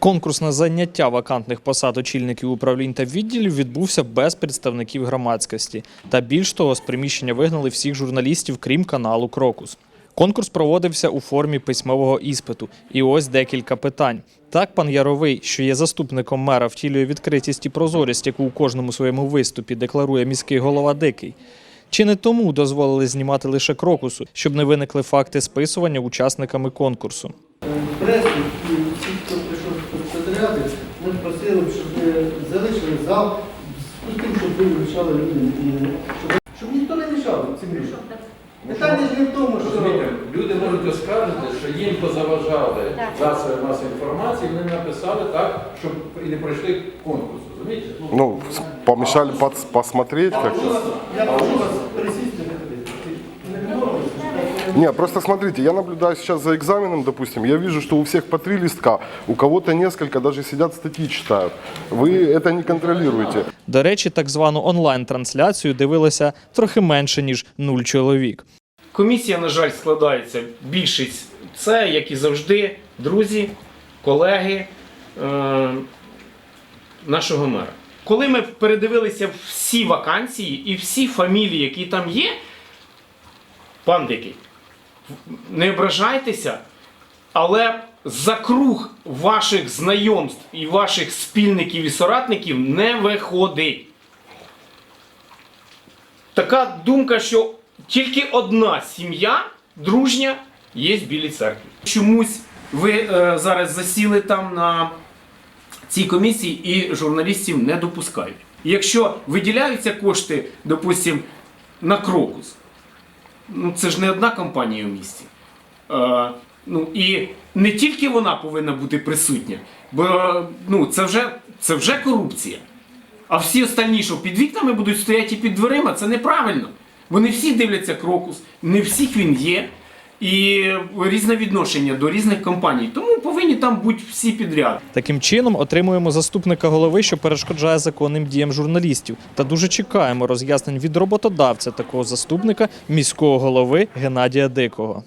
Конкурс на заняття вакантних посад очільників управлінь та відділів відбувся без представників громадськості. Та більш того, з приміщення вигнали всіх журналістів, крім каналу Крокус. Конкурс проводився у формі письмового іспиту. І ось декілька питань. Так, пан Яровий, що є заступником мера, втілює відкритість і прозорість, яку у кожному своєму виступі декларує міський голова Дикий. Чи не тому дозволили знімати лише крокусу, щоб не виникли факти списування учасниками конкурсу? пресу і всі, хто прийшов спостерігати, ми просили, щоб ви залишили зал з тим, щоб ви мішали людям. Щоб, щоб ніхто не мішав цим людям. Питання ж не в тому, що Розумієте, люди можуть оскаржити, що їм позаважали засоби масової інформації, вони написали так, щоб і не пройшли конкурс. Розумієте? Ну, помешали посмотреть как-то. я прошу вас пересісти не ходити. Не відмовилися? Не, просто смотрите, я наблюдаю сейчас за экзаменом, допустим, я вижу, что у всех по три листка, у кого-то несколько, даже сидят статьи читают. Вы это не контролируете. До речі, так звану онлайн-трансляцію дивилося трохи менше ніж нуль чоловік. Комісія, на жаль, складається більшість. Це, як і завжди, друзі, колеги е, нашого мера. Коли ми передивилися всі вакансії і всі фамілії, які там є, пан Дикий, не ображайтеся, але за круг ваших знайомств і ваших спільників і соратників не виходить. Така думка, що тільки одна сім'я дружня є в Білій церкві. Чомусь ви е, зараз засіли там на цій комісії і журналістів не допускають. Якщо виділяються кошти, допустим, на крокус, ну це ж не одна компанія в місті. Е, ну і не тільки вона повинна бути присутня, бо ну, це, вже, це вже корупція. А всі останні, що під вікнами будуть стояти і під дверима, це неправильно. Вони всі дивляться крокус, не всіх він є. І різне відношення до різних компаній. Тому повинні там бути всі підряд. Таким чином отримуємо заступника голови, що перешкоджає законним діям журналістів. Та дуже чекаємо роз'яснень від роботодавця такого заступника міського голови Геннадія Дикого.